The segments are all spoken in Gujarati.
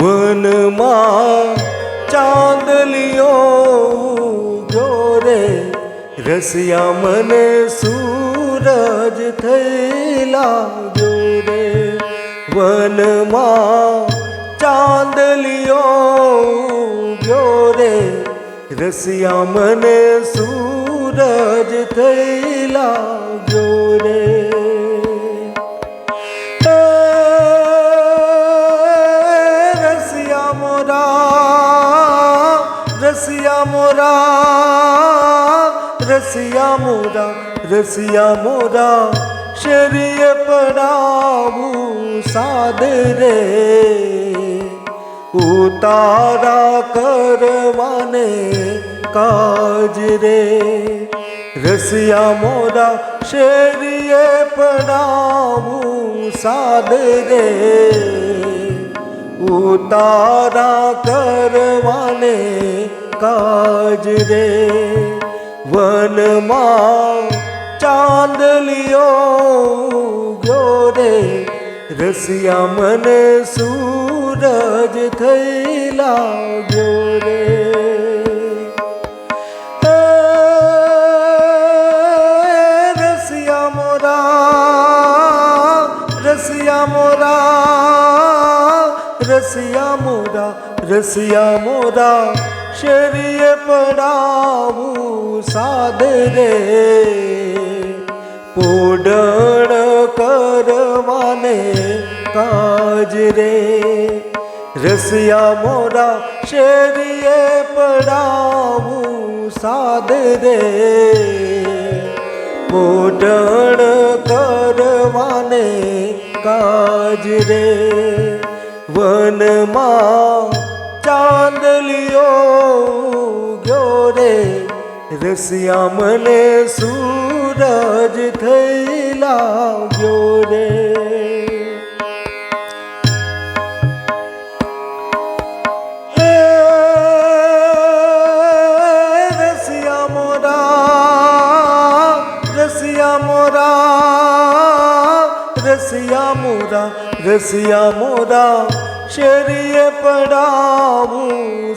વનમાં ચાંદલિયો ગોરે રસિયા મને સૂરજ થયેલા ગોરે વનમાં ચાંદલિયો ગોરે રસિયા મને સૂરજ થયેલા લાગ્યો રસિયા મોરા રસિયા મોરા રસિયા મોરા રસિયા મોરા, શરીએ પડાવું સાદ રે. ઉતારા કરવાને કાજ રે. રસિયા મોરા, શેરીએ પડાવું સાદ રે. ઉતારા કરવાને કાજ રે. વનમાં ચાંદલિયો ગયો રે. રસિયા મને સૂરજ થઈ લાગ્યો રે. રસિયા મોરા રસિયા મોરા શરીએ પડાવું સાદ રે પોડણ કરવાને કાજ રે રસિયા મોરા શરીએ પડાવું સાદ રે પોડણ કરવાને કાજ રે વનમાં ચાંદલિયો ગયો રે. રસિયા મને સૂરજ થઈ લાગ્યો રે. રસિયા મોરા રસિયા મોરા રસિયા મોરા રસિયા મોરા. શરીએ પડાવું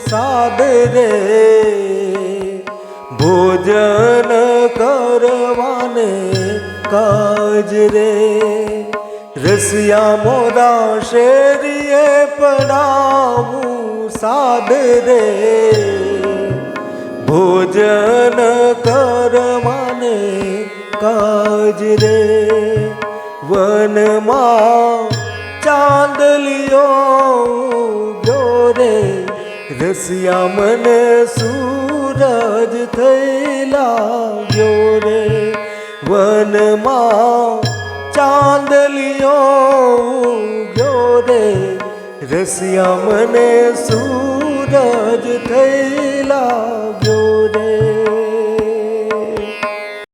સાદરે ભોજન કરવાને કાજ રે. રસિયા મોરા શેરીએ પડાવું સાદરે ભોજન કરવાને કાજ રે. વનમાં ચાંદલિયો ગયો રે રસિયા મને સૂરજ થઈ લાગ્યો રે વનમાં ચાંદલિયો ગયો રે રસિયા મને સૂરજ થઈ